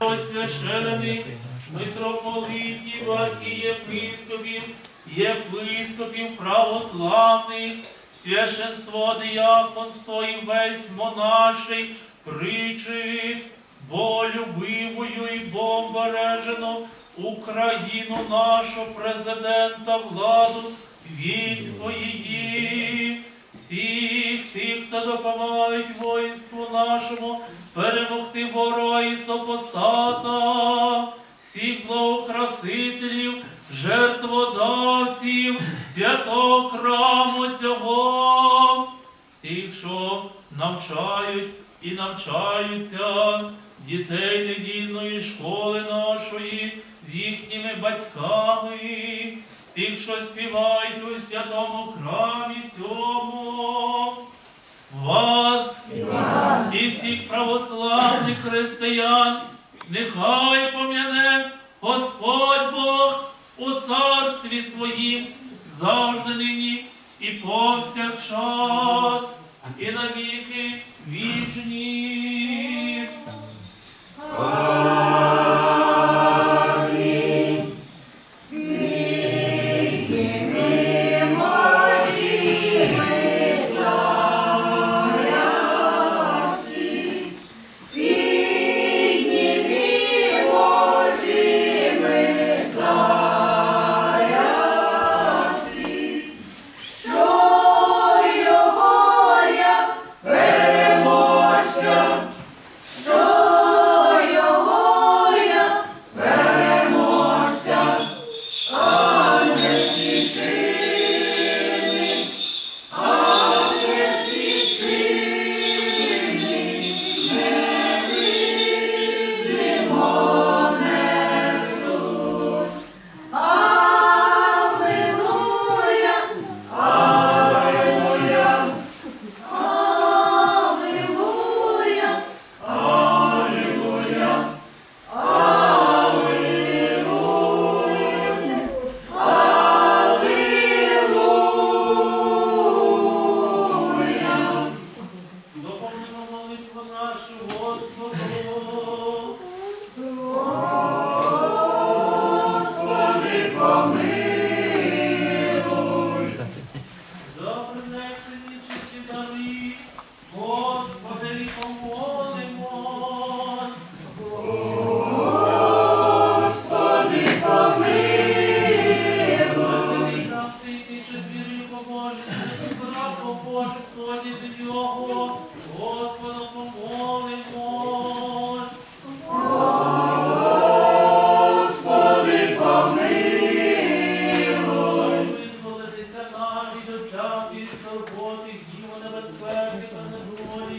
освящених митрополитів, архієпископів, єпископів православних, священство, дияконство і весь монаший причит, бо любивою і бомбережену Україну нашу президента, владу, військо її, всіх тих, хто допомагають воїнству нашому, перемогти ворога і супостата, всіх благокрасителів, жертводавців, святого храму цього, тих, що навчають і навчаються дітей недільної школи нашої з їхніми батьками, тих, що співають у святому храмі цьому. Вас і всіх православних християн, нехай пом'яне Господь Бог у царстві своїм завжди нині і повсякчас, і навіки вічні. За الصفوات الجيم ونبت فاكتا نبوة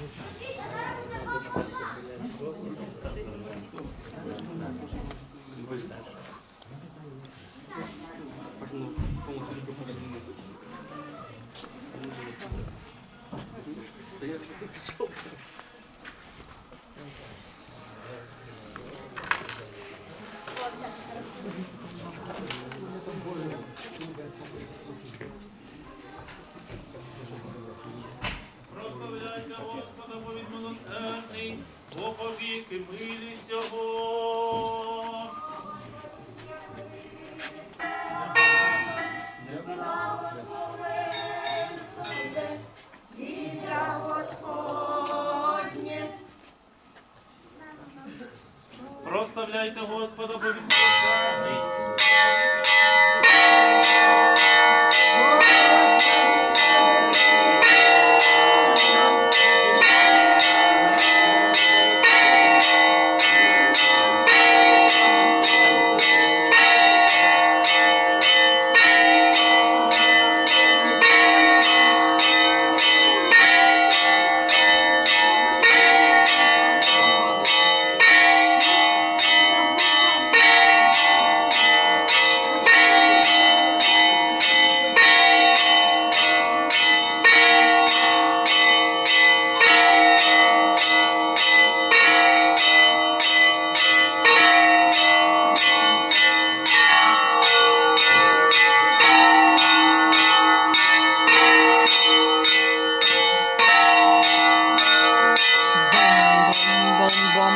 Прославляйте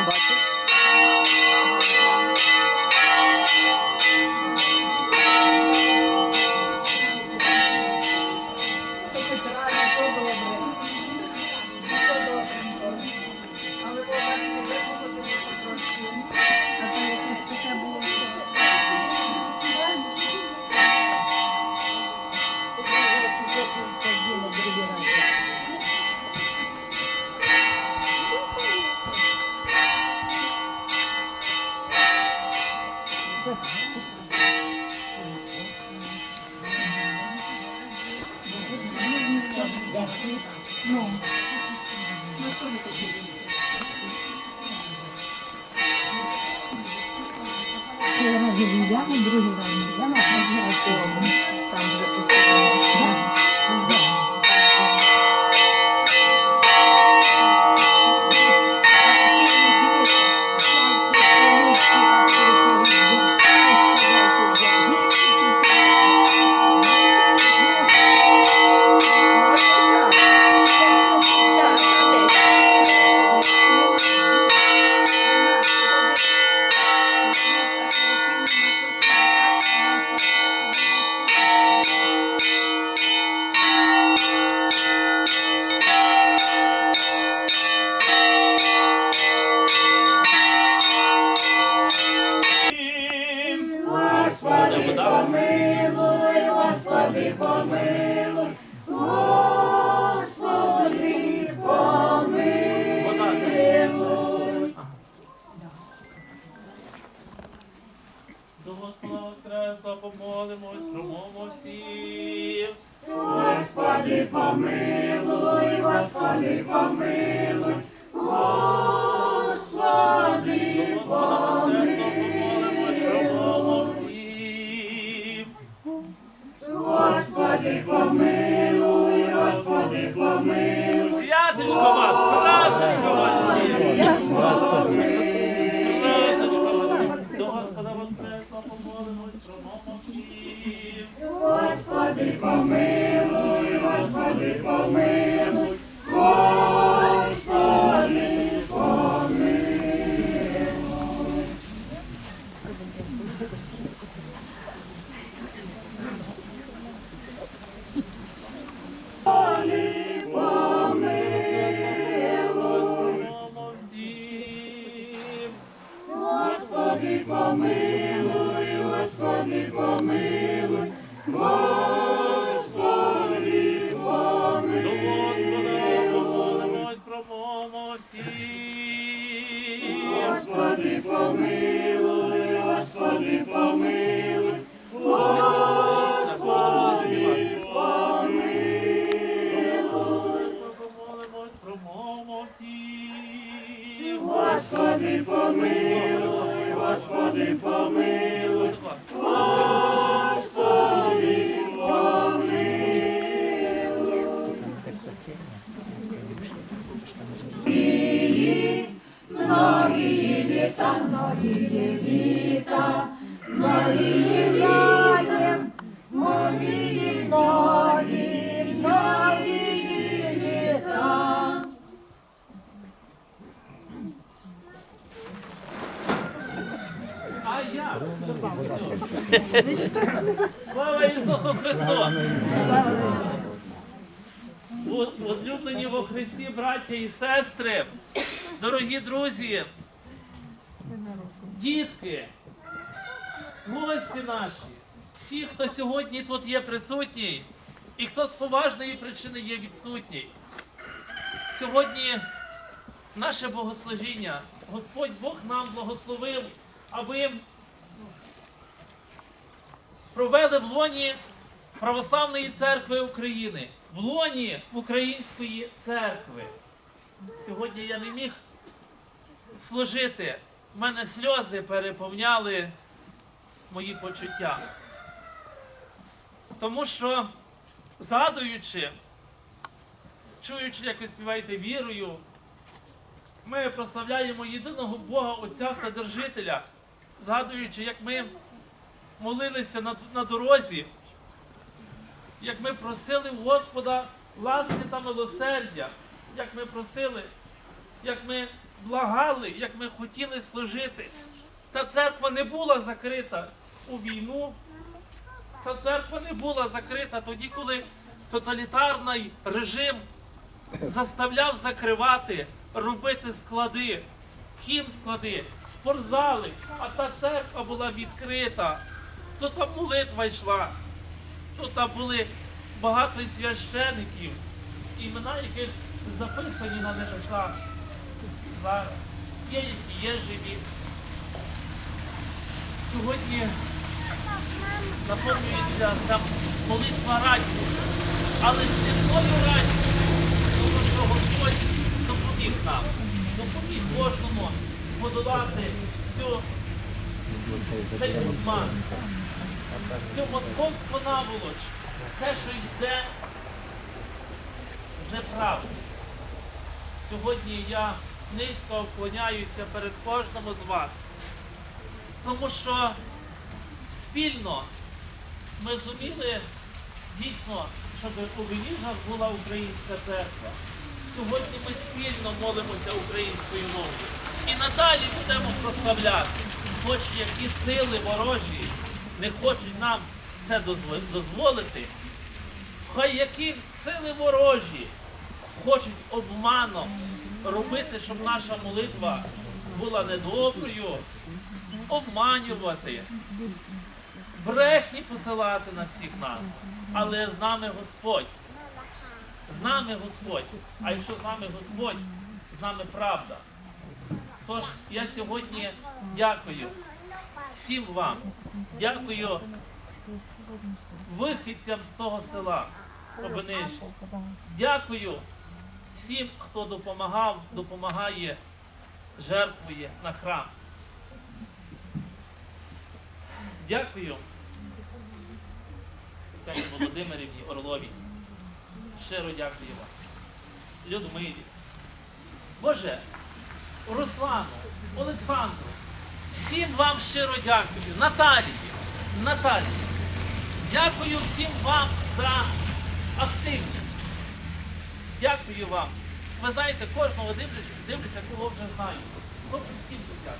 বাজে раз йдемо, другий раз не йдемо, а третій раз йдемо. Там вже молимось, промовмо всім. Господи, помилуй, Господи, помилуй. Промовмо А я. Слава Ісусу Христу! У- Возлюблені во Христі, браття і сестри, дорогі друзі, дітки, гості наші, всі, хто сьогодні тут є присутній, і хто з поважної причини є відсутній. Сьогодні наше богослужіння, Господь Бог нам благословив, аби провели в лоні Православної церкви України, в лоні Української церкви. Сьогодні я не міг служити. У мене сльози переповняли мої почуття. Тому що, згадуючи, чуючи, як ви співаєте вірою, ми прославляємо єдиного Бога Отця Вседержителя, згадуючи, як ми молилися на, на дорозі, як ми просили Господа ласки та милосердя, як ми просили, як ми благали, як ми хотіли служити. Та церква не була закрита у війну. Ця церква не була закрита тоді, коли тоталітарний режим заставляв закривати, робити склади, хімсклади, спортзали, а та церква була відкрита. Тут там молитва йшла, тут там були багато священиків, імена яких записані на небесах зараз. Є, є живі. Сьогодні наповнюється ця молитва радістю, але слізною радістю, тому що Господь допоміг нам, допоміг кожному подолати цю, цей обман, цю московську наволоч, те, що йде з неправди. Сьогодні я низько вклоняюся перед кожному з вас, тому що спільно ми зуміли дійсно, щоб у Веніжах була українська церква. Сьогодні ми спільно молимося українською мовою. І надалі будемо прославляти, хоч які сили ворожі не хочуть нам це дозволити, хай які сили ворожі хочуть обманом робити, щоб наша молитва була недоброю, обманювати, брехні посилати на всіх нас. Але з нами Господь. З нами Господь. А якщо з нами Господь, з нами правда. Тож я сьогодні дякую всім вам. Дякую вихідцям з того села. обниж. Дякую всім, хто допомагав, допомагає, жертвує на храм. Дякую. Тетяні Володимирівні Орлові. Щиро дякую вам. Людмилі. Боже, Руслану, Олександру, всім вам щиро дякую. Наталії, Наталії. Дякую всім вам за активність. Дякую вам. Ви знаєте, кожного дивлюся, дивлюся, кого вже знаю. Хочу всім подякувати.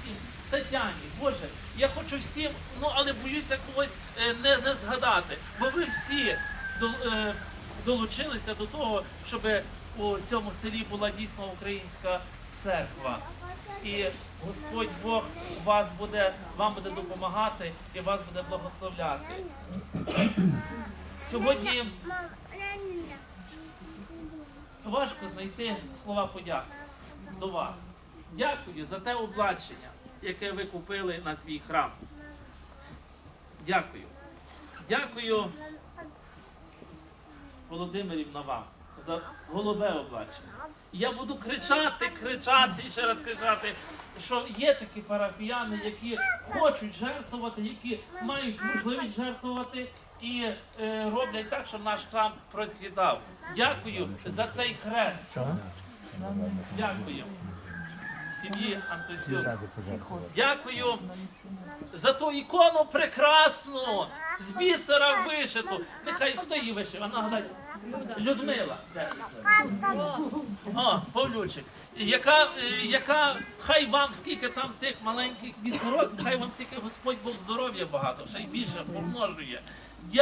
Всім. Тетяні, Боже, я хочу всім, ну але боюся когось е, не, не згадати. Бо ви всі е, долучилися до того, щоб у цьому селі була дійсно українська церква. І Господь Бог вас буде, вам буде допомагати і вас буде благословляти. Сьогодні важко знайти слова подяки до вас. Дякую за те облачення, яке ви купили на свій храм. Дякую. Дякую, Володимирівна, вам за голубе облачення. Я буду кричати, кричати і ще раз кричати, що є такі парафіяни, які хочуть жертвувати, які мають можливість жертвувати і е, роблять так, щоб наш храм процвітав. Дякую за цей хрест. Дякую. Сім'ї Антосюк. Дякую за ту ікону прекрасну, з бісера вишиту. Нехай хто її вишив? А нагадайте. Людмила. О, Павлючик. Яка, е, яка, хай вам скільки там тих маленьких бісерок, хай вам скільки Господь Бог здоров'я багато, ще й більше помножує.